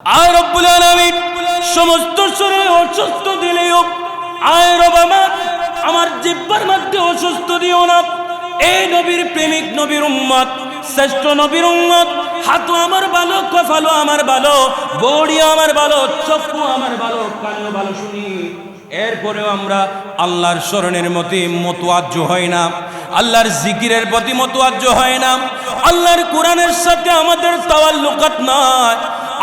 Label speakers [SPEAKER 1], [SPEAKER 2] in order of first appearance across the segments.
[SPEAKER 1] আয় রব্বুল আলামিন, সমস্ত শরীরে অসুস্থ দিলেও, আয় রব আমার আমার জিব্বার মধ্যে অসুস্থ দিও না। এই নবীর প্রেমিক, নবীর উম্মত, শ্রেষ্ঠ নবীর উম্মত, হাতও আমার ভালো কফালো আমার ভালো, বড়িও আমার ভালো চক্ষু আমার ভালো, কানও ভালো, শুনি। এরপরেও আমরা আল্লাহর স্মরণের মতে মতোয়াজ্য হয় না, আল্লাহর জিকিরের প্রতি মতোয়াজ্য হয় না, আল্লাহর কোরআনের সাথে আমাদের তাওয়াল্লুকাত নাই।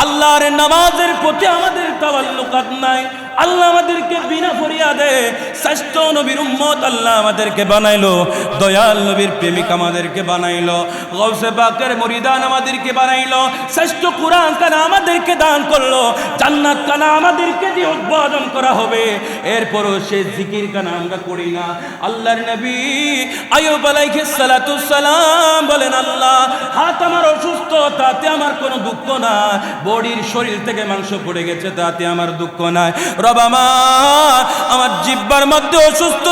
[SPEAKER 1] আল্লাহর নামাজের প্রতি আমাদের তাওয়াল্লুকাত নাই। আল্লাহ আমাদেরকে বিনা ফরিয়াদে শ্রেষ্ঠ নবীর উম্মত আল্লাহ আমাদেরকে বানাইলো। দয়াল নবীর প্রেমিক আমাদেরকে বানাইলো। গৌসে পাকের মরিদান আমাদেরকে বানাইলো। শ্রেষ্ঠ কোরআন কানা আমাদেরকে দান করল। জান্নাত কানা আমাদেরকে দিয়ে উদ্বোধন করা হবে। এরপরও সে জিকির কানা আমরা করি না। আল্লাহর নবী আয়ুব সালাতু সালাম বলেন, আল্লাহ, হাত আমার অসুস্থ, তাতে আমার কোনো দুঃখ না বডির শরীর থেকে মাংস পড়ে গেছে, তাতে আমার দুঃখ নাই। আমার জিব্বার মধ্যে অসুস্থ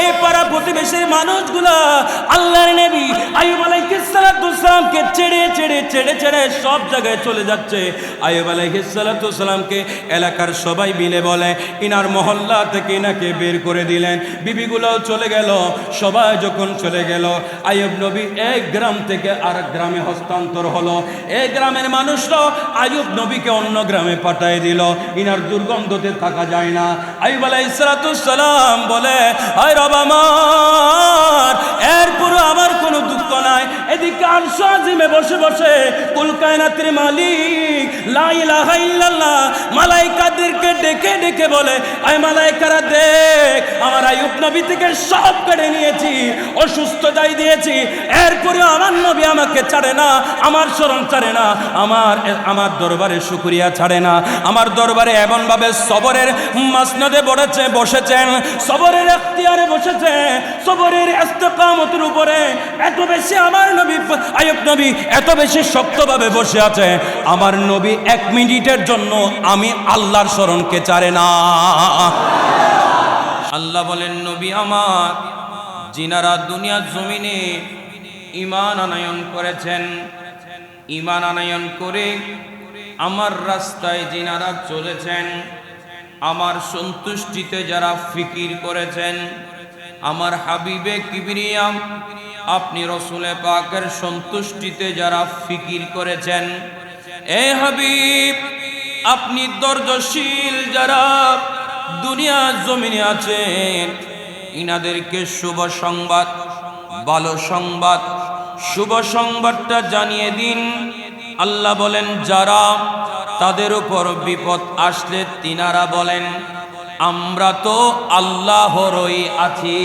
[SPEAKER 1] এই পাড়া প্রতিবেশীর মানুষগুলা আয়ুব সব জায়গায় চলে যাচ্ছে। আয়ুব এলাকার সবাই মিলে বলে, ইনার মহল্লা থেকে ইনাকে বের করে দিলেন। বিবিগুলোও চলে গেল, সবাই যখন চলে গেল আয়ুব নবী এক গ্রাম থেকে আর গ্রামে হস্তান্তর হলো। এই গ্রামের মানুষরা আয়ুব নবীকে অন্য গ্রামে পাঠিয়ে দিল। ইনার দুর্গন্ধতে থাকা যায় না। আয়ুব আলাইসালাম বলে, আয় রব আমার, এরপরও আমার কোনো দুঃখ নাই। এদিকে আনসিমে বসে বসে কুলকায়নাতের মালিক লাইলা মালাইকাদেরকে ডেকে ডেকে বলে আই মালাইকারা আয়ুব নবী থেকে সব কেড়ে নিয়েছি, অসুস্থতাই দিয়েছি। এরপরেও আমার নবী আমাকে ছাড়ে না, আমার স্মরণ ছাড়ে না, আমার আমার দরবারে শুকরিয়া ছাড়ে না। আমার দরবারে এমনভাবে সবরের মাসনদে বড়েছে বসেছেন, সবরের এখতিয়ারে বসেছে, সবরের ইস্তেকামতের উপরে। এত বেশি আমার নবী, আয়ুব নবী এত বেশি শক্তভাবে বসে আছে। আমার নবী এক মিনিটের জন্য আমি আল্লাহর স্মরণকে ছাড়ে না। আল্লাহ বলেন, নবী আমার জিনারা দুনিয়ার জমিনে ইমান আনায়ন করেছেন ইমান আনায়ন করে আমার রাস্তায় জিনারা চলেছেন, আমার সন্তুষ্টিতে যারা ফিকির করেছেন, আমার হাবিবে কিবরিয়াম, আপনি রসুলে পাকের সন্তুষ্টিতে যারা ফিকির করেছেন, এ হাবিব, আপনি দর্জশীল যারা দুনিয়ার জমিনে আছেন ইনাদেরকে শুভ সংবাদ, ভালো সংবাদ, শুভ সংবাদটা জানিয়ে দিন। আল্লাহ বলেন, যারা তাদের উপর বিপদ আসলে তিনারা বলেন, আমরা তো আল্লাহরই আছি।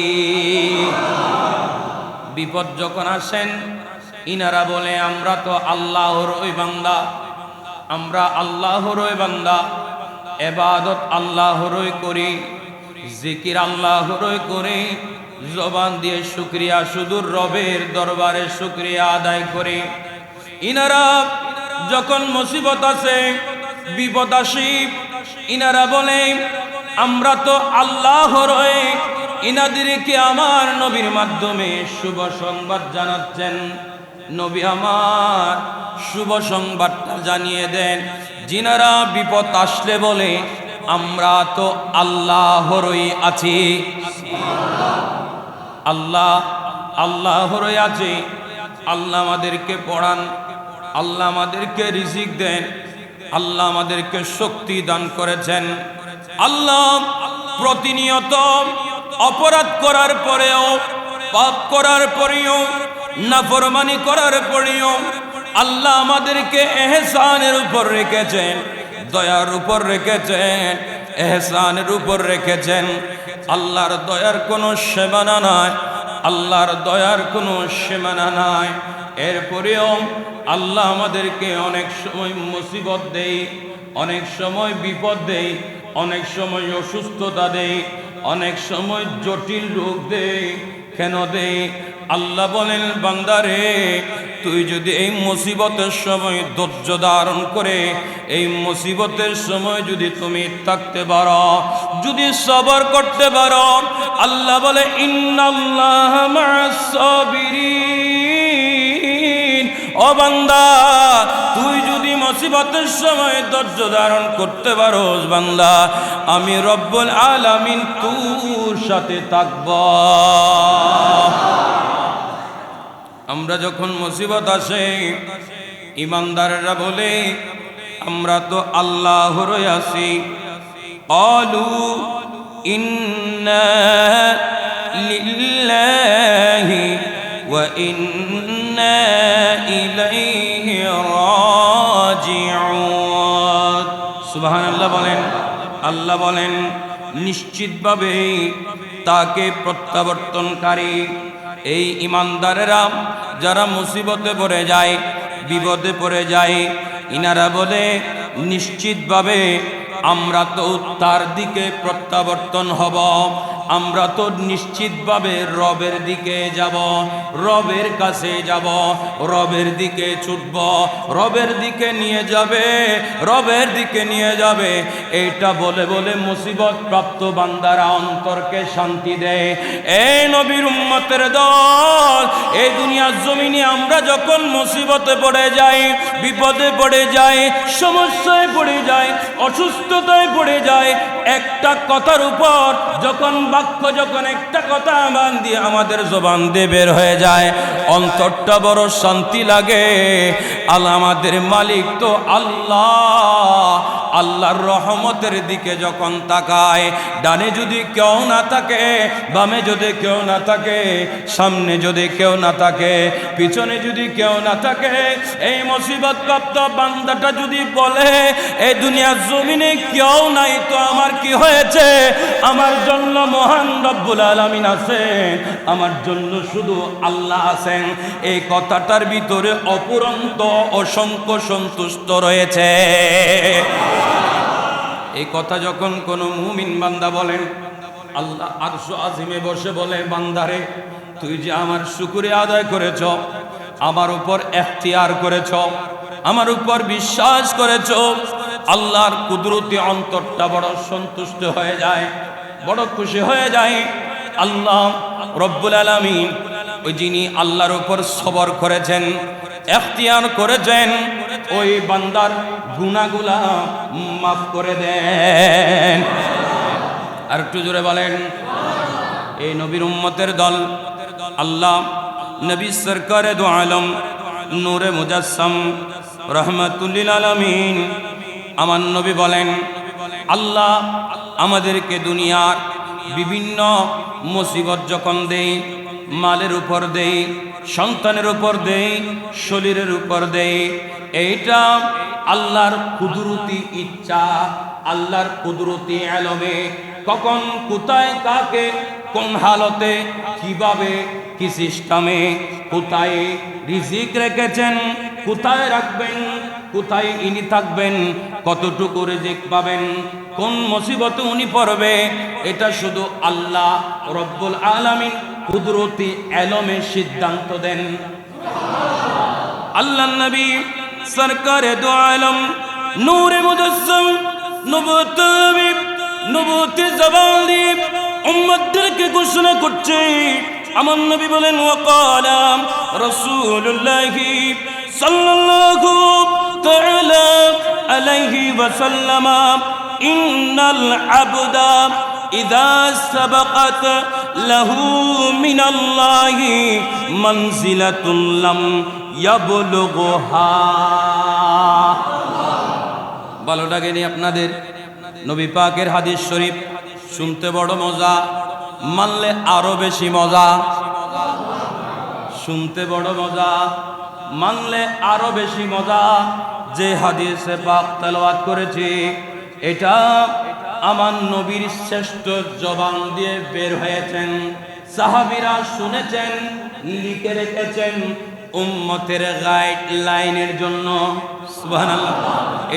[SPEAKER 1] বিপদ যখন আসেন, ইনারা বলে, আমরা তো আল্লাহর ওই বান্দা। আমরা আল্লাহর ওই বান্দা। এবাদত আল্লাহরই করি, জিকির আল্লাহরই করি, জবান দিয়ে শুক্রিয়া সুদূর রবের দরবারে শুক্রিয়া আদায় করি। ইনারা যখন মুসিবত আছে, বিপদ ইনারা বলে, আমরা তো আল্লাহর ইনাদেরকে আমার নবীর মাধ্যমে শুভ সংবাদ জানাচ্ছেন। নবী আমার শুভ সংবাদটা জানিয়ে দেন। যিনারা বিপদ আসলে বলে, আমরা তো আল্লাহরই আছি। আল্লাহ, আল্লাহরই আছে। আল্লাহ আমাদেরকে পড়ান। আল্লাহ আমাদেরকে রিজিক দেন। আল্লাহ আমাদেরকে শক্তি দান করেছেন। আল্লাহ প্রতিনিয়ত অপরাধ করার পরেও, পাপ করার পরেও, নাফরমানি করার পরেও আল্লাহ আমাদেরকে এহসানের উপর রেখেছেন, দয়ার উপর রেখেছেন, এহসানের উপর রেখেছেন। আল্লাহর দয়ার কোনো সীমানা নাই, আল্লাহর দয়ার কোনো সীমানা নাই। এরপরেও আল্লাহ আমাদেরকে অনেক সময় মুসিবত দেই অনেক সময় বিপদ দেই অনেক সময় অসুস্থতা দেই অনেক সময় জটিল রোগ দেই কেন দেই আল্লাহ বলেন, বান্দারে তুই যদি এই মুসিবতের সময় ধৈর্য ধারণ করে, এই মুসিবতের সময় যদি তুমি থাকতে পারো, যদি সবর করতে পারো, আল্লাহ বলে তুই যদি মুসিবতের সময় ধৈর্য ধারণ করতে পারোস, বান্দা, আমি রব্বুল আলামিন তোর সাথে থাকব। আমরা যখন মুসিবত আসে, ইমানদাররা বলে, আমরা তো আল্লাহর আছি। অলু ইন্নাহি ইন্না ইলাইহি রাজিউন। সুবহানাল্লাহ বলেন, আল্লাহ বলেন, নিশ্চিতভাবে তাকে প্রত্যাবর্তনকারী এই ইমানদারেরা যারা মুসিবতে পড়ে যায়, বিপদে পড়ে যায়, ইনারা বলে, নিশ্চিতভাবে আমরা তো তার দিকে প্রত্যাবর্তন হব। আমরা তো নিশ্চিতভাবে রবের দিকে যাব, রবের কাছে যাব, রবের দিকে ছুটব, রবের দিকে নিয়ে যাবে, রবের দিকে নিয়ে যাবে। এইটা বলে বলে মুসিবত প্রাপ্ত বান্দারা অন্তরকে শান্তি দেয়। এই নবীর উম্মতের দল, এই দুনিয়ার জমিনে আমরা যখন মুসিবতে পড়ে যাই, বিপদে পড়ে যাই, সমস্যায় পড়ে যাই, অসুস্থতায় পড়ে যাই একটা কথার উপর যখন বাক্য, যখন একটা কথা বান দিয়ে আমাদের জবান দিয়ে বের হয়ে যায়, অন্তরটা বড় শান্তি লাগে। আল আমাদের মালিক তো আল্লাহ। আল্লাহর রহমতের দিকে যখন তাকায়, ডানে যদি কেউ না থাকে, বামে যদি কেউ না থাকে, সামনে যদি কেউ না থাকে, পিছনে যদি কেউ না থাকে, এই মুসিবত প্রাপ্ত বান্দাটা যদি বলে এই দুনিয়ার জমিনে কেউ নাই তো আমার কি হয়েছে? আমার জন্য মহান রব্বুল আলামিন আছেন, আমার জন্য শুধু আল্লাহ আছেন। এই কথাটার ভিতরে অপুরন্ত অসংখ্য সন্তুষ্ট রয়েছে। এই কথা যখন কোনো মুমিন বান্দা বলেন, আল্লাহ আরশো আজিমে বসে বলে, বান্দারে, তুই যে আমার শুকুরে আদায় করেছ, আমার উপর এখতিয়ার করেছ, আমার উপর বিশ্বাস করেছ, আল্লাহর কুদরতি অন্তরটা বড় সন্তুষ্ট হয়ে যায়, বড় খুশি হয়ে যায়। আল্লাহ রব্বুল আলামিন, ওই যিনি আল্লাহর উপর সবর করেছেন, এখতিয়ার করেছেন ওই বান্দার গুনাগুলা মাফ করে দেন। আর একটু জোরে বলেন, এই নবীর উম্মতের দল আল্লাহ, নবী সরকারে দো আলম, নূরে মুজাসম রহমতুল্লিল আলমিন। আমার নবী বলেন, আল্লাহ আমাদেরকে দুনিয়ার বিভিন্ন মুসিবত যখন দেই মালের উপর দেই সন্তানের উপর দেই শরীরের উপর দেই এইটা আল্লাহর কুদরতি ইচ্ছা, আল্লাহর কুদরতি আলমে কখন কোথায় কাকে, কোন হালতে কীভাবে, কি সিস্টেমে কোথায় রিজিক রেখেছেন, কোথায় রাখবেন, কোথায় ইনি থাকবেন, কতটুকু রিজিক পাবেন, কোন মুসিবতে উনি পড়বে, এটা শুধু আল্লাহ রব্বুল আলামিন কুদরতি এলমে সিদ্ধান্ত দেন। আল্লাহ নবী সরকারে দো আলম নূরে মুজাসসম নবুত নবুতি জবান দিয়ে ঘোষণা করছে। আমার নবী বলেন ওয়াকালা রাসূলুল্লাহি সাল্লাল্লাহু তাআলা আলাইহি ওয়াসাল্লাম, ইন্নাল আবদা ইদা সাবাকাত লাহু মিনাল্লাহি মানজিলাতুন লাম ভালো লাগেনি আপনাদের। নবী পাকের হাদিস শরীফ, শুনতে বড় মজা, মানলে আরও বেশি মজা। শুনতে বড় মজা, মানলে আরও বেশি মজা। যে হাদিসে পাক তেলাওয়াত করেছি, এটা আমার নবীর শ্রেষ্ঠ জবান দিয়ে বের হয়েছেন। সাহাবিরা শুনেছেন, লিখে রেখেছেন উম্মতের গাইড লাইনের জন্য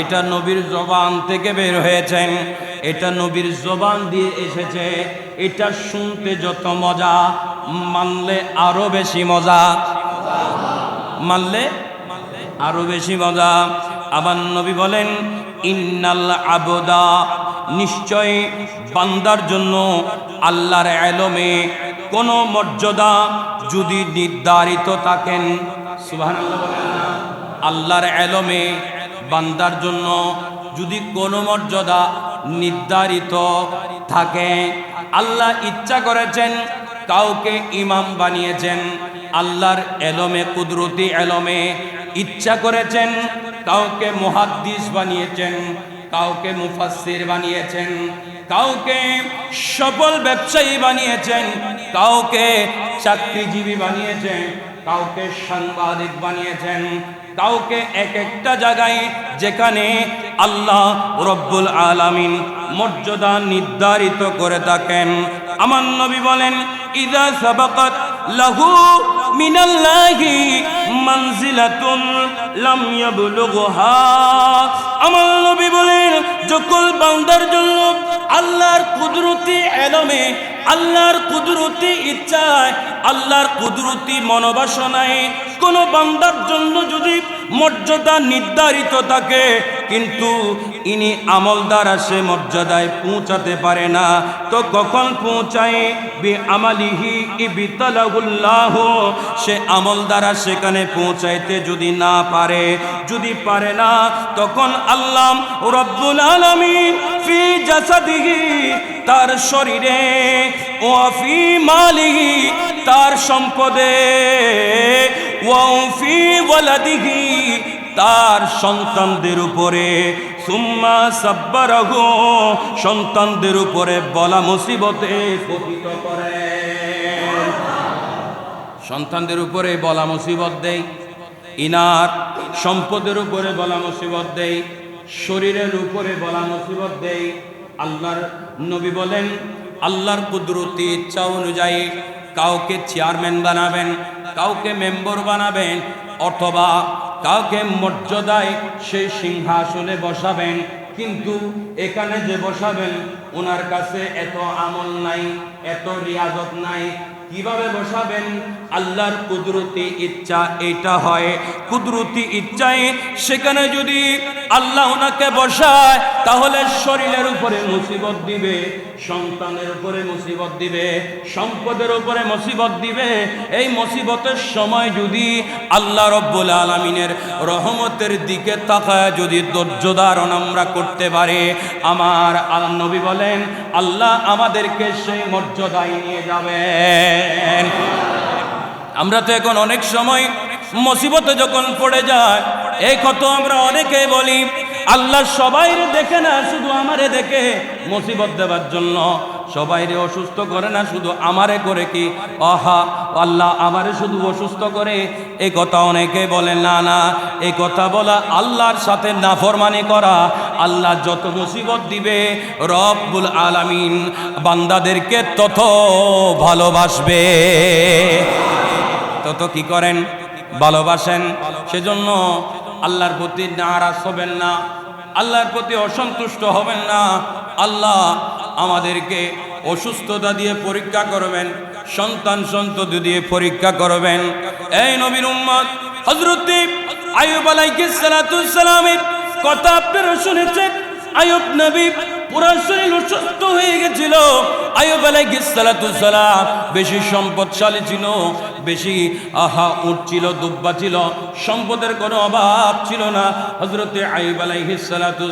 [SPEAKER 1] এটা নবীর জবান থেকে বের হয়েছেন। এটা নবীর জবান দিয়ে এসেছে। এটা শুনতে যত মজা, মানলে আরও বেশি মজা। মানলে আরও বেশি মজা। আবার নবী বলেন, ইন্নাল আবদা, নিশ্চয় বান্দার জন্য আল্লাহর এলমে কোনো মর্যাদা যদি নির্ধারিত থাকেন আল্লাহর এলমে বান্দার জন্য যদি কোনো মর্যাদা নির্ধারিত থাকে, আল্লাহ ইচ্ছা করেছেন কাউকে ইমাম বানিয়েছেন, আল্লাহর এলমে, কুদরতি এলমে ইচ্ছা করেছেন কাউকে মুহাদ্দিস বানিয়েছেন কাউকে মুফাসির বানিয়েছেন, কাউকে সফল ব্যবসায়ী বানিয়েছেন, কাউকে চাকরিজীবী বানিয়েছেন, কাউকে সাংবাদিক বানিয়েছেন, কাউকে এক একটা জায়গায় যেখানে আল্লাহ রব্বুল আলামিন মর্যাদা নির্ধারিত করে থাকেন। আমার নবী বলেন, ইদা সাবাকাত লাহু মিনাল্লাহি মানজিলাতুন লাম ইয়াবলুগহা। আমার নবী বলেন, যখন বান্দার জন্য আল্লাহর কুদরতি এলমে আল্লাহর কুদরতি ইচ্ছায়, আল্লাহর কুদরতি মনোবাসনায় কোন বান্দার জন্য যদি মর্যাদা নির্ধারিত থাকে কিন্তু ইনি আমল দ্বারা সে মর্যাদায় পৌঁছাতে পারে না। তো কখন পৌঁছায়? বি আমালিহি ইবিতালাহুল্লাহ। সে আমল দ্বারা সেখানে পৌঁছাইতে যদি না পারে, যদি পারে না, তখন আল্লাহ রব্বুল আলামিন ফি জাসাদিহি, তার শরীরে, ও ফি মালিহি, তার সম্পদে ও ফি ওয়ালাদিহি তার সন্তানদের উপরে, সুম্মা সাব্বারহ, সন্তানদের উপরে বলা মুসিবতে পতিত করে। সন্তানদের উপরে বলা মুসিবত দেয় ইনার সম্পদের উপরে বলা মুসিবত দেয় শরীরের উপরে বলা মুসিবত দেয় আল্লাহর নবী বলেন, আল্লাহর কুদরতি ইচ্ছা অনুযায়ী কাউকে চেয়ারম্যান বানাবেন, কাউকে মেম্বার বানাবেন, অথবা কাউকে মর্যাদায় সেই সিংহাসনে বসাবেন, কিন্তু এখানে যে বসাবেন, ওনার কাছে এত আমল নাই, এত রিয়াজত নাই কীভাবে বসাবেন? আল্লাহর কুদরতি ইচ্ছা এটা হয়। কুদরতি ইচ্ছায় সেখানে যদি আল্লাহ ওনাকে বসায়, তাহলে শরীরের উপরে মুসিবত দিবে, সন্তানের উপরে মুসিবত দিবে, সম্পদের উপরে মুসিবত দিবে। এই মুসিবতের সময় যদি আল্লাহ রব্বুল আলমিনের রহমতের দিকে তাকায়, যদি ধৈর্য ধারণ আমরা করতে পারে, আমার আল্লাহ নবী বলেন, আল্লাহ আমাদেরকে সেই মর্যাদায় নিয়ে যাবেন আমরা তো এখন অনেক সময় মুসিবতে যখন পড়ে যায় এই কত আমরা অনেকে বলি, আল্লাহ সবাই দেখে না, শুধু আমারে দেখে মুসিবত দেওয়ার জন্য। সবাইরে অসুস্থ করে না, শুধু আমারে করে কি? আহা আল্লাহ আমারে শুধু অসুস্থ করে? এই কথা অনেকে বলে, না না এই কথা বলা আল্লাহর সাথে নাফরমানি করা। আল্লাহ যত মুসিবত দিবে, রব্বুল আলামিন বান্দাদেরকে তত ভালোবাসবে। তত কি করেন? ভালোবাসেন। সেজন্য আল্লাহর প্রতি নারাজ হবেন না। আল্লাহর প্রতি অসন্তুষ্ট হবেন না। আল্লাহ আমাদেরকে অসুস্থতা দিয়ে পরীক্ষা করবেন, সন্তান সন্ততি দিয়ে পরীক্ষা করবেন। এই নবীর উম্মত হজরত আয়ুব আলাইহিস সালাতামের কথা আপনারা শুনেছেন? আয়ুব নবী পুরা শরীর অসুস্থ হয়ে গেছিল। আয়ুব আলাইহিস সালাতুস সালাম বেশি সম্পদশালী ছিল। বেশি। আহা উঠ ছিল, দুব্বা ছিল, সম্পদের কোনো অভাব ছিল না। হজরতে আইব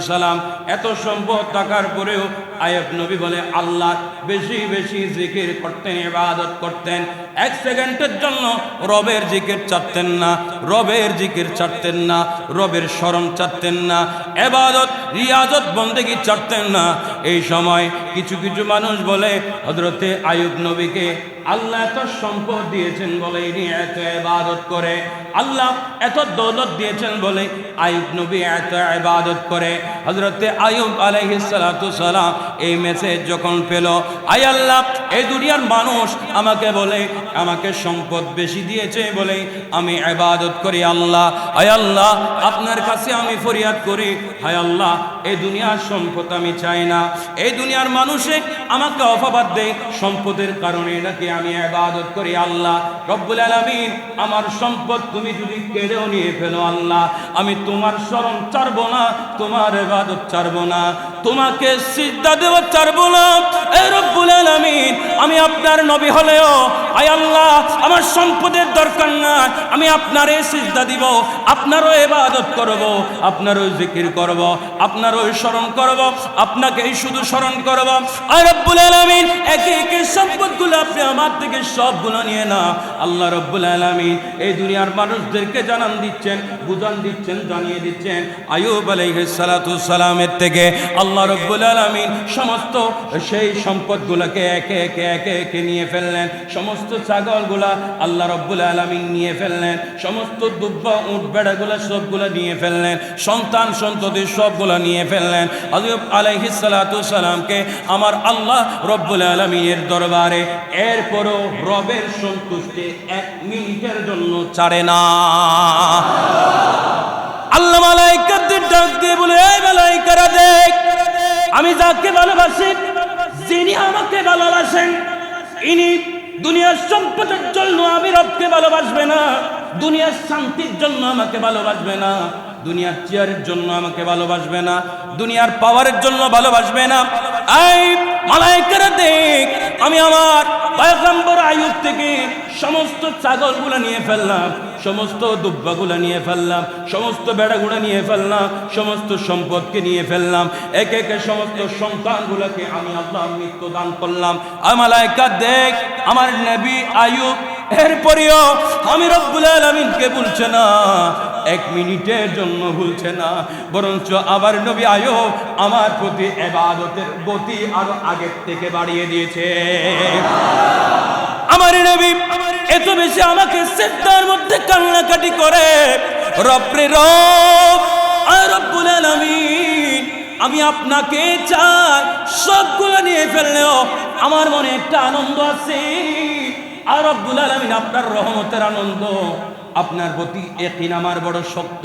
[SPEAKER 1] সালাম এত সম্পদ থাকার পরেও আয়ব নবী বলে, আল্লাহ বেশি বেশি জিকির করতেন, ইবাদত করতেন। এক সেকেন্ডের জন্য রবের জিকির চাচ্তেন না, রবের জিকির চাচ্তেন না, রবের স্মরণ চাচ্তেন না এবাদত রিয়াজত, বন্দেগি চাচ্তেন না। এই সময় কিছু কিছু মানুষ বলে হজরতে আয়ুব নবীকে আল্লাহ এত সম্পদ দিয়েছেন বলে এত ইবাদত করে। আল্লাহ এত দৌলত দিয়েছেন বলে আয়ুব নবী এত ইবাদত করে। হজরতে আয়ুব সালাম এই মেসেজ যখন পেল আই আল্লাহ, এই দুনিয়ার মানুষ আমাকে বলে, আমাকে সম্পদ বেশি দিয়েছে বলে আমি ইবাদত করি আল্লাহ। আয় আল্লাহ, আপনার কাছে আমি ফরিয়াদ করি। হায় আল্লাহ, এই দুনিয়ার সম্পদ আমি চাই না। এই দুনিয়ার মানুষে আমাকে অফাবাদ দেয় সম্পদের কারণে নাকি আমি ইবাদত করি আল্লাহ। রব্বুল আলামিন, আমার সম্পদ তুমি যদি কেড়েও নিয়ে ফেলো আল্লাহ, আমি তোমার শরণ ছাড়বো না, তোমার ইবাদত ছাড়বো না, তোমাকে সিজদা দেওয়া ছাড়বো না। এ রব্বুল আলামিন, আমি আপনার নবী হলেও, আয় আল্লাহ, আমার সম্পদের দরকার না আমি আপনার এই সিজদা দিব, আপনারও ইবাদত করব, আপনারও জিকির করব, আপনারও স্মরণ করব, আপনাকেই শুধু স্মরণ করব। আর রব্বুল আলামিন একে একে সম্পদগুলো আপনি আমার থেকে সবগুলো নিয়ে না। আল্লাহ রব্বুল আলামিন এই দুনিয়ার মানুষদেরকে জানান দিচ্ছেন, বুঝান দিচ্ছেন, জানিয়ে দিচ্ছেন, আয়ুব থেকে আল্লাহ রব্বুল আলামিন সমস্ত সেই সম্পদগুলোকে একে একে একে একে নিয়ে ফেললেন, সমস্ত ছাগলগুলা আল্লাহ রব্বুল আলামিন নিয়ে ফেললেন, সমস্ত দুব্বা, উট, বেড়াগুলা সবগুলা নিয়ে ফেললেন সন্তান সন্ততি সবগুলা নিয়ে ফেললেন। আয়ুব আলাইহিস সালাতু সালামকে আমার আল্লাহ রব্বুল আলামিনের দরবারে। এরপরও রবের সন্তুষ্টি এক মিনিটের জন্য ছাড়ে না। আল্লাহ মালাইকাদের ডাক দিয়ে বলে, এই মালাইকারা দেখ, আমি যাকে ভালোবাসি, যিনি আমাকে ভালোবাসেন, ইনি দুনিয়ার সম্পদের জন্য আমি রবকে ভালোবাসবে না, দুনিয়ার শান্তির জন্য আমাকে ভালোবাসবে না। দুনিয়ার চেয়ারের জন্য আমাকে ভালোবাসবে না, দুনিয়ার পাওয়ারের জন্য ভালোবাসবে না। মালাইকারা দেখ আমি আমার পয়গম্বর থেকে সমস্ত ছাগলগুলো নিয়ে ফেললাম, সমস্ত দুব্বাগুলো নিয়ে ফেললাম, সমস্ত বেড়াগুলো নিয়ে ফেললাম, সমস্ত সম্পদকে নিয়ে ফেললাম। একে একে সমস্ত সন্তানগুলোকে আমি আল্লাহ মৃত্যু দান করলাম। আমালাইকা দেখ আমার নবী আয়ুব, এরপরেও আমি রব্বুল আলমিনকে বলছে না এক মিনিটের জন্য ভুলছে না। বরঞ্চ আবার নবী আয়ো আমার প্রতি এবাদতের গতি আরও আগের থেকে বাড়িয়ে দিয়েছে। আমার নবী এত বেশি আমাকে সেদ্দার মধ্যে কান্নাকাটি করে। রপ্রে রব আর রব্বুল আলামিন, আমি আপনাকে চাই। সবগুলো নিয়ে ফেললেও আমার মনে একটা আনন্দ আছে। আর রব্বুল আলামিন, আপনার রহমতের আনন্দ। আপনার প্রতি একিন আমার বড় শক্ত,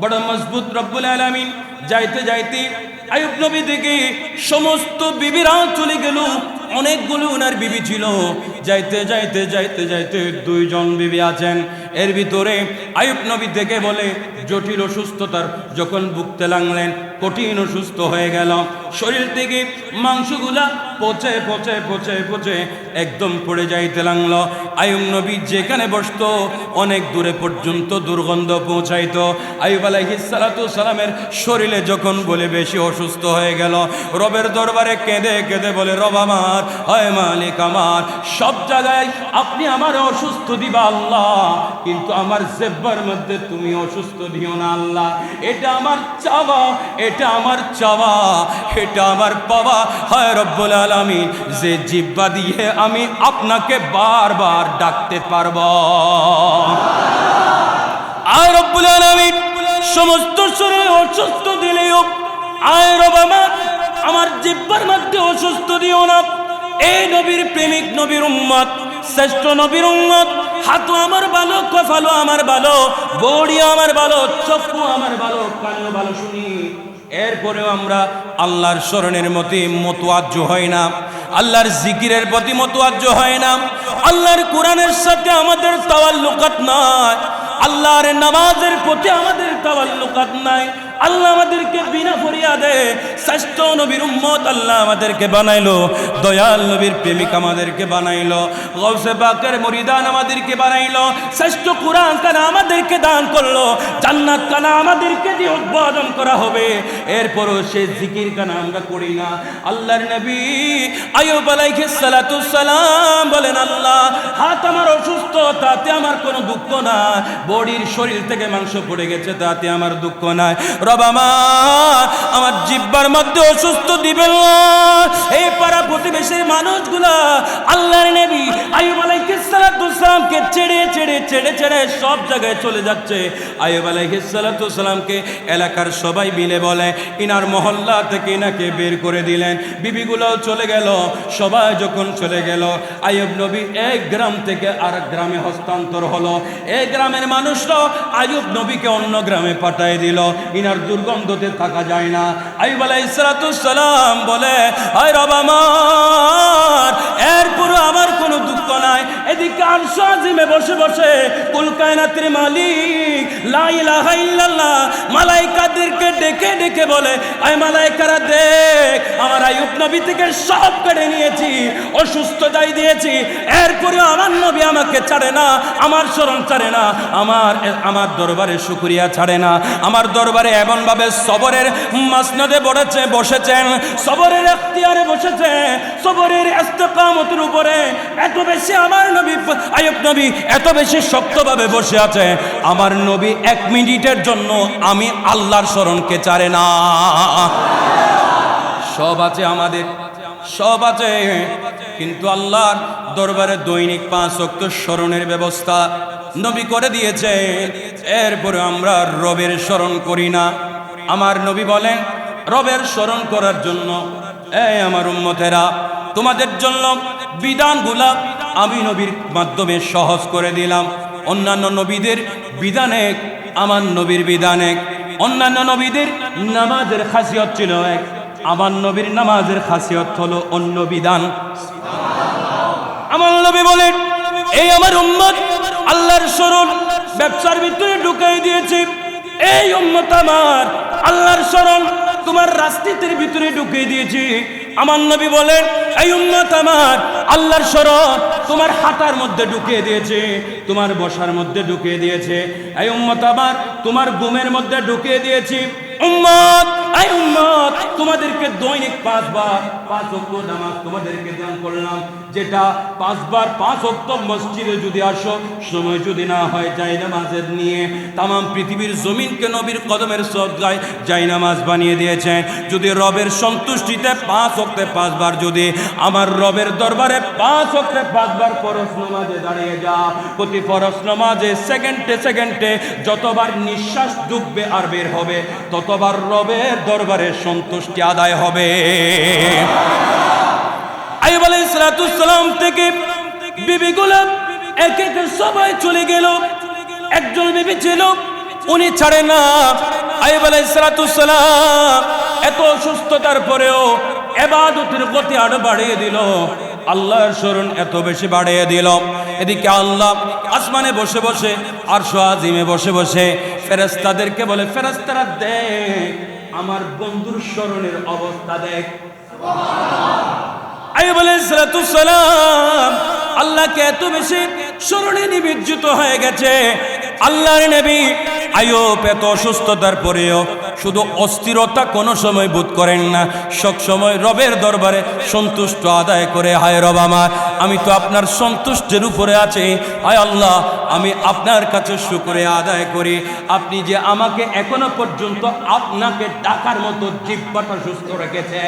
[SPEAKER 1] বড় মজবুত রব্বুল আলমিন। যাইতে যাইতে আয়ুব নবী থেকে সমস্ত বিবিরাও চলে গেল। অনেকগুলো ওনার বিবি ছিল। যাইতে যাইতে যাইতে যাইতে দুইজন বিবি আছেন। এর ভিতরে আয়ুব নবী থেকে বলে, জটিল অসুস্থতার যখন ভুগতে লাগলেন, কঠিন অসুস্থ হয়ে গেল। শরীর থেকে মাংসগুলা পচে পচে পচে পচে একদম পড়ে যাইতে লাগল। আয়ুব নবী যেখানে বসত, অনেক দূরে পর্যন্ত দুর্গন্ধ পৌঁছাইত। আয়ুব আলাইহিস সালাতু সালামের শরীরে যখন বলে বেশি অসুস্থ হয়ে গেল, রবের দরবারে কেঁদে কেঁদে বলে, রব আমার হয় মালিক আমার, সব জায়গায় আপনি আমার অসুস্থ দিবা আল্লাহ, কিন্তু আমার জেব্বার মধ্যে তুমি অসুস্থ দিও না আল্লাহ। এটা আমার চাওয়া, এটা আমার চাওয়া, এটা আমার পাওয়া। হয় রব্বুল আলামিন, যে জিব্বা দিয়ে আমি আপনাকে বারবার ডাকতে পারব। আর সমস্ত শরীরে অসুস্থ দিলেও, আয় রব আমার আমার জিব্বার মধ্যে অসুস্থ দিও না। এই নবীর প্রেমিক নবীর উম্মত, শ্রেষ্ঠ নবীর উম্মত হাতও আমার ভালো কফালো আমার ভালো বড়িও আমার ভালো, চক্ষু আমার ভালো, কানেও ভালো, শুনি। এরপরেও আমরা আল্লাহর স্মরণের মতে মতোয়াজ্য হয় না, আল্লাহর জিকিরের প্রতি মতোয়াজ্য হয় না, আল্লাহর কোরআনের সাথে আমাদের তাওয়াল্লুকাত নাই, আল্লাহর নামাজের প্রতি আমাদের তাওয়াল্লুকাত নাই আল্লাহ আমাদেরকে বিনা ফরিয়াদে শ্রেষ্ঠ নবীর উম্মত আল্লাহ আমাদেরকে বানাইলো। দয়াল নবীর প্রেমিক আমাদেরকে বানাইলো। গৌসে পাকের মরিদান আমাদেরকে বানাইলো। শ্রেষ্ঠ কোরআন কানা আমাদেরকে দান করল। জান্নাত কানা আমাদেরকে দিয়ে উদ্বোধন করা হবে। এরপরও সে জিকির কানা আমরা করি না। আল্লাহর নবী আয়ুব সালাতু সালাম বলেন, আল্লাহ, হাত আমার অসুস্থ, তাতে আমার কোনো দুঃখ না বডির শরীর থেকে মাংস পড়ে গেছে, তাতে আমার দুঃখ নাই। রব আমার আমার জিব্বার মধ্যে অসুস্থ দিবেন এই পাড়া প্রতিবেশীর মানুষগুলা আল্লাহর নবী আয়ুব আলাইহিস সালাতু সালামকে ছেড়ে ছেড়ে ছেড়ে ছেড়ে সব জায়গায় চলে যাচ্ছে। আয়ুব আলাইহিস সালাতু এলাকার সবাই মিলে বলে, ইনার মহল্লা থেকে ইনাকে বের করে দিলেন। বিবিগুলোও চলে গেল, সবাই যখন চলে গেল আয়ুব নবী এক গ্রাম থেকে আর গ্রামে হস্তান্তর হলো। এই গ্রামের মানুষরাও আয়ুব নবীকে অন্য গ্রামে পাঠিয়ে দিল। ইনার দুর্গন্ধতে থাকা যায় না। আইব আলাইসালাম বলে আয় রব আমার এরপরও আমার কোনো দুঃখ নাই এদিকে আরশ বসে বসে কুলকায়নাতের মালিক, লা ইলাহা মালাইকাদেরকে ডেকে ডেকে বলে, আয় মালাইকারা, দেখ, আমার আয়ুব নবী থেকে সব কেড়ে নিয়েছি অসুস্থতাই দিয়েছি এরপরেও আমার নবী আমাকে ছাড়ে না, আমার স্মরণ ছাড়ে না, আমার আমার দরবারে শুকরিয়া ছাড়ে না, আমার দরবারে এমনভাবে সবরের মাসনদে বসেছে বসেছেন, সবরের এখতিয়ারে বসেছে, সবরের ইস্তেকামতের উপরে এত বেশি আমার নবী, আয়ুব নবী এত বেশি শক্তভাবে বসে আছে। আমার নবী এক মিনিটের জন্য আমি আল্লাহর স্মরণকে ছাড়ে না। সব আছে আমাদের, সব আছে। কিন্তু আল্লাহর দরবারে দৈনিক পাঁচ অক্ত স্মরণের ব্যবস্থা নবী করে দিয়েছে। এরপরে আমরা রবের স্মরণ করি না। আমার নবী বলেন, রবের স্মরণ করার জন্য, এই আমার উম্মতেরা, তোমাদের জন্য বিধানগুলা আমি নবীর মাধ্যমে সহজ করে দিলাম। অন্যান্য নবীদের বিধানে আমার নবীর বিধানে। অন্যান্য নবীদের নামাজের খাসিয়ত ছিল এক। আমার নবীর নামাজের খাসিয়ত হলো অন্য বিধান। আমার নবী বলেন, এই আমার উম্মত আল্লাহর স্মরণ ব্যবসার ভিতরে ঢুকাই দিয়েছে। এই উম্মত আমার আল্লাহর স্মরণ তোমার রাজনীতির ভিতরে ঢুকিয়ে দিয়েছি। আমার নবী বলেন, এই উম্মত আমার, আল্লাহর শরণ তোমার হাঁটার মধ্যে ঢুকিয়ে দিয়েছে, তোমার বসার মধ্যে ঢুকিয়ে দিয়েছে। এই উম্মত আমার, তোমার ঘুমের মধ্যে ঢুকিয়ে দিয়েছি। উম্মত উম্মত, তোমাদেরকে দৈনিক পাঁচবার পাঁচ অক্ট নামাজ তোমাদেরকে দান করলাম। যেটা পাঁচবার পাঁচ অক্ট মসজিদে যদি আসো, সময় যদি না হয়, যাই নামাজের নিয়ে। তাম পৃথিবীর জমিনকে নবীর কদমের সজ্জায় যাই নামাজ বানিয়ে দিয়েছে যদি রবের সন্তুষ্টিতে পাঁচ অক্টে পাঁচবার যদি আমার রবের দরবারে পাঁচ অক্টে পাঁচবার ফরজ নামাজে দাঁড়িয়ে যা। প্রতি ফরজ নামাজে সেকেন্ডে সেকেন্ডে যতবার নিঃশ্বাস ডুববে আর বের হবে, ততবার রবের দরবারে সন্তুষ্টি আদায় হবে। থেকে এক সবাই চলে গেল। একজন বিবি ছিল, উনি ছাড়ে না। এত অসুস্থতার পরেও এবাদতের গতি আরও বাড়িয়ে দিল। আল্লাহর স্মরণ এত বেশি বাড়িয়ে দিল। এদিকে আল্লাহ আসমানে বসে বসে আর আজিমে বসে বসে ফেরেস্তাদেরকে বলে ফেরেস্তারা দেখ আমার বন্ধুর স্মরণের অবস্থা দেখ। আইব আল্লাহকে এত বেশি স্মরণে হয়ে গেছে। আল্লাহর এত অসুস্থতার পরেও শুধু অস্থিরতা কোনো সময় বোধ করেন না রবের দরবারে সন্তুষ্ট আদায় করে, হায় রব আমার, আমি তো আপনার সন্তুষ্টের উপরে আছি। হায় আল্লাহ, আমি আপনার কাছে শুকরে আদায় করি। আপনি যে আমাকে এখনও পর্যন্ত আপনাকে ডাকার মতো জিব্বাটা সুস্থ রেখেছে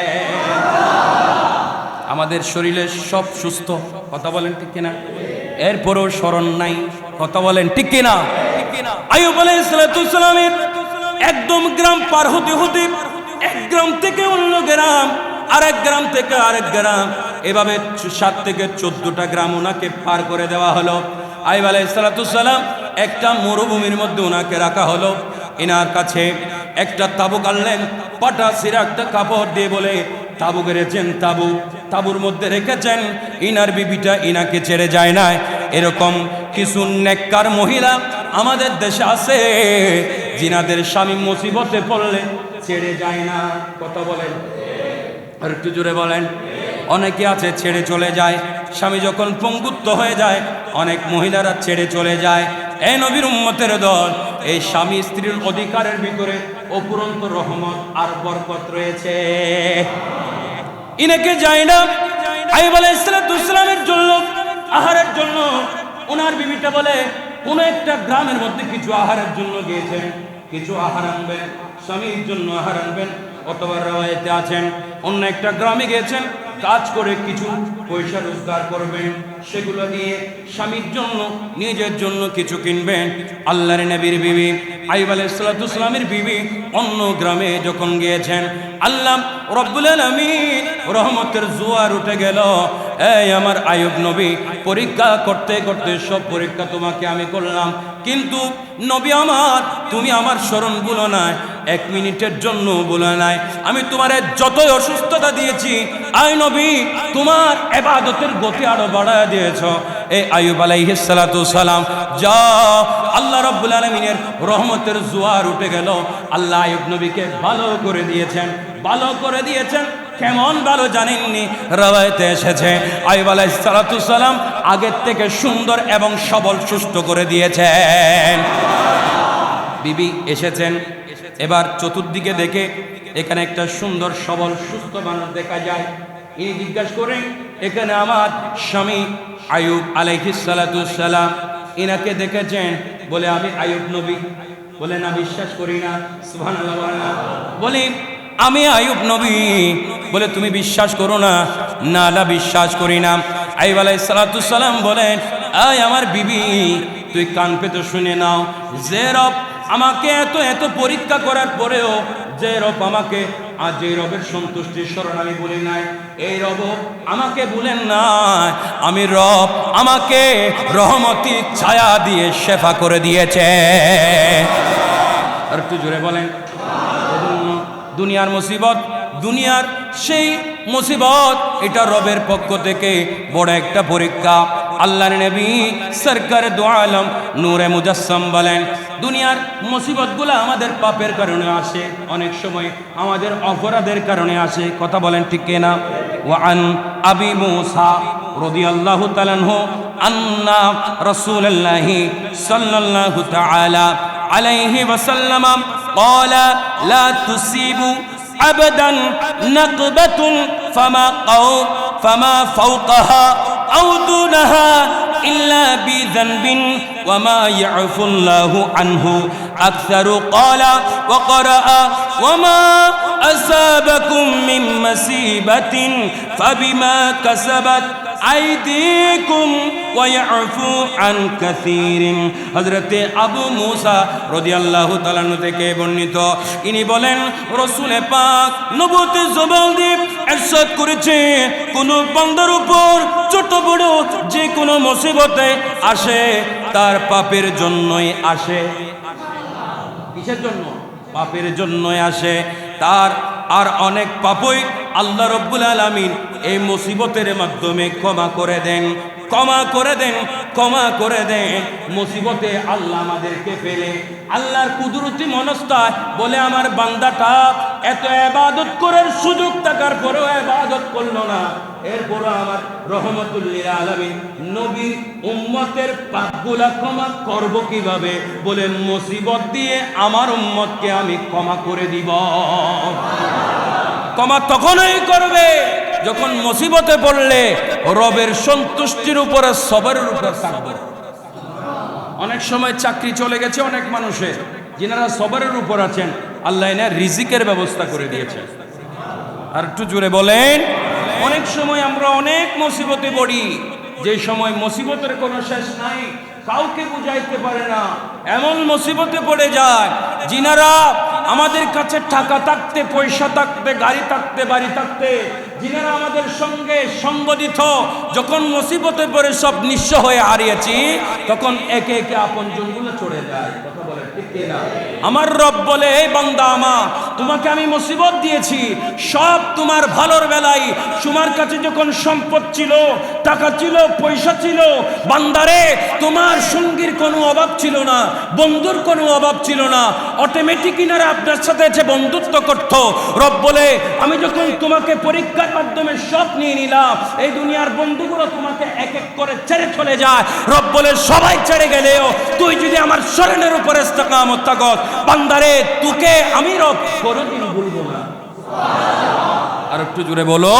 [SPEAKER 1] আমাদের শরীরে সব সুস্থ, কথা বলেন ঠিক কিনা? এরপরও স্মরণ নাই, কথা বলেন ঠিক কিনা? আয়ুব আলাইহিসসালামের একদম গ্রাম পার হতে হতে এক গ্রাম থেকে অন্য গ্রাম, আরেক গ্রাম থেকে আরেক গ্রাম, এভাবে সাত থেকে চোদ্দটা গ্রাম ওনাকে পার করে দেওয়া হলো। আইব আলাইসালাম একটা মরুভূমির মধ্যে ওনাকে রাখা হলো। এনার কাছে একটা তাবু কাটলেন পাটা সিরা একটা কাপড় দিয়ে বলে তাবু গেড়েছেন তাবু, তাবুর মধ্যে রেখেছেন, ইনার বিবিটা ইনাকে ছেড়ে যায় না এরকম কিছু নেককার মহিলা আমাদের দেশে আছে জিনাদের স্বামী মুসিবতে পড়লে ছেড়ে যায় না। কথা বলেন। আর একটু জোরে বলেন। অনেকে আছে ছেড়ে চলে যায়, স্বামী যখন পঙ্গুত্ব হয়ে যায়, অনেক মহিলারা ছেড়ে চলে যায়। এই নবীর উম্মতের দল, এই স্বামী স্ত্রীর অধিকারের ভিতরে অপুরন্ত রহমত আর বরকত রয়েছে। ইনাকে যায় না। আইব আলাইসালামের জন্য, আহারের জন্য। ওনার বিবিটা বলে, কোন একটা গ্রামের মধ্যে কিছু আহারের জন্য গিয়েছেন, কিছু আহার আনবেন, স্বামীর জন্য আহার আনবেন। অতবার রাওয়ায়তে আছেন, অন্য একটা গ্রামে গিয়েছেন কাজ করে কিছু পয়সা রোজগার করবেন সেগুলো নিয়ে স্বামীর জন্য, নিজের জন্য কিছু কিনবেন। আল্লাহর নবীর বিবি আইব আলাইসালামের বিবি অন্য গ্রামে যখন গিয়েছেন, আল্লাহ রব্বুল রহমতের জোয়ার উঠে গেল। এই আমার আয়ুব নবী, পরীক্ষা করতে করতে সব পরীক্ষা তোমাকে আমি করলাম। কিন্তু নবী আমার, তুমি আমার স্মরণ স্মরণগুলো নাই। এক মিনিটের জন্য বলে নাই। আমি তোমার যতই অসুস্থতা দিয়েছি আই নবী, তোমার এবাদতের গতি আরও বাড়ায় দিয়েছ। এ আয়ুব আলাইহিস সালাতু সালাম যা আল্লাহ রাব্বুল আলামিনের রহমতের জোয়ার উঠে গেল। আল্লাহ আয়ুব নবীকে ভালো করে দিয়েছেন, ভালো করে দিয়েছেন, কেমন ভালো জানেননি, রাওয়ায়তে এসেছে। আইব সালাতু সালাম আগের থেকে সুন্দর এবং সবল, সুস্থ করে দিয়েছেন। বিবি এসেছেন এবার চতুর্দিকে দেখে এখানে একটা সুন্দর, সবল, সুস্থ মানুষ দেখা যায়। ইনি জিজ্ঞাসা করেন, এখানে আমার স্বামী আয়ুব আলাইহিস সালাতু সালাম, ইনাকে দেখেছেন? বলে, আমি আয়ুব নবী। বলে, না, বিশ্বাস করি না। সুবহানাল্লাহ বলে, আমি আয়ুব নবী। বলে, তুমি বিশ্বাস করো না? না বিশ্বাস করি না। আইব আলাই সালাম বলেন, আয় আমার বিবি, তুই কান পেতে শুনে নাও। যে রব আমাকে এত এত পরীক্ষা করার পরেও যে রব আমাকে, আজ যে রবের সন্তুষ্টির স্মরণ আমি বলি নাই। এই রব আমাকে বলেন না আমি রব আমাকে রহমতি, ছায়া দিয়ে শেফা করে দিয়েছে। আর একটু জোরে বলেন। দুনিয়ার মুসিবত, দুনিয়ার সেই মুসিবত, এটা রবের পক্ষ থেকে বড় একটা পরীক্ষা। আল্লাহর নবী সরকার দো আলম নূরে মুজাসসাম বলেন দুনিয়ার মুসিবতগুলো আমাদের পাপের কারণে আসে অনেক সময় আমাদের অপরাধের কারণে আসে কথা বলেন ঠিক কিনা ওয়ান আবি মুসা রাদিয়াল্লাহু তাআলা আন্না রাসূলুল্লাহি সাল্লাল্লাহু তাআলা عليه وسلم قال لا تصيب أبدا نقبة فما قو فما فوقها أو دونها إلا بذنب وما يعفو الله عنه. أكثر قال وقرأ وما أصابكم من مصيبة فبما كسبت আইদিকুম ওয়াইফু আন কাসীরিন। হযরতে আবু মূসা রাদিয়াল্লাহু তাআলা থেকে বর্ণিত। ইনি বলেন, রাসূলে পাক নবুয়তে জবান দিয়ে ইরশাদ করেছে। কোন বান্দার উপর ছোট বড় যে কোনো মুসিবতে আসে, তার পাপের জন্যই আসে। কিসের জন্য? পাপের জন্যই আসে। তার আর অনেক পাপই আল্লাহ রব্বুল আলমিন এই মুসিবতের মাধ্যমে ক্ষমা করে দেন, ক্ষমা করে দেন, ক্ষমা করে দেন। মুসিবতে আল্লাহ আমাদেরকে পেলে আল্লাহর কুদরতি মনস্তায় বলে, আমার বান্দাটা এত এবাদত করার সুযোগ থাকার পরেও এবাদত করল না। এরপরও আমার রহমতুল্লিল আলমিন নবী উম্মতের পাপগুলা ক্ষমা করব কীভাবে? বলে, মুসিবত দিয়ে আমার উম্মতকে আমি ক্ষমা করে দিব। ক্ষমা তখনই করবে যখন মুসিবতে পড়লে রবের সন্তুষ্টির উপরে সবরের উপর থাকবে। অনেক সময় চাকরি চলে গেছে অনেক মানুষের, যিনারা সবরের উপর আছেন, আল্লাহ এনে রিজিকের ব্যবস্থা করে দিয়েছেন। আর একটু জুড়ে বলেন, অনেক সময় আমরা অনেক মুসিবতে পড়ি, যে সময় মুসিবতের কোনো শেষ নাই, কাউকে বুঝাইতে পারে না। এমন মুসিবতে পড়ে যায়, যিনারা আমাদের কাছে টাকা থাকতে, পয়সা থাকতে গাড়ি থাকতে, বাড়ি থাকতে, যিনারা আমাদের সঙ্গে সংগঠিত যখন মুসিবতে পরে সব নিঃস্ব হয়ে হারিয়েছি, তখন একে একে আপন জনগুলো চড়ে যায়? আমার রব বলে এই বান্দা আমা তোমাকে আমি মুসিবত দিয়েছি। সব তোমার ভালোর বেলায়। তোমার কাছে যখন সম্পদ ছিল, টাকা ছিল, পয়সা ছিল, বান্দারে, তোমার সঙ্গীর কোনো অভাব ছিল না, বন্ধুর কোনো অভাব ছিল না। অটোমেটিক ইনারা আপনার সাথে যে বন্ধুত্ব করত। রব বলে, আমি যখন তোমাকে পরীক্ষার মাধ্যমে সব নিয়ে নিলাম, এই দুনিয়ার বন্ধুগুলো তোমাকে এক এক করে ছেড়ে চলে যায়। রব বলে, সবাই ছেড়ে গেলেও তুই যদি আমার শরণের উপরে ইস্তেকামত থাকস বান্দারে, তোকে আমি রব কোনোদিন ভুলবো না। আর একটু জোরে বলো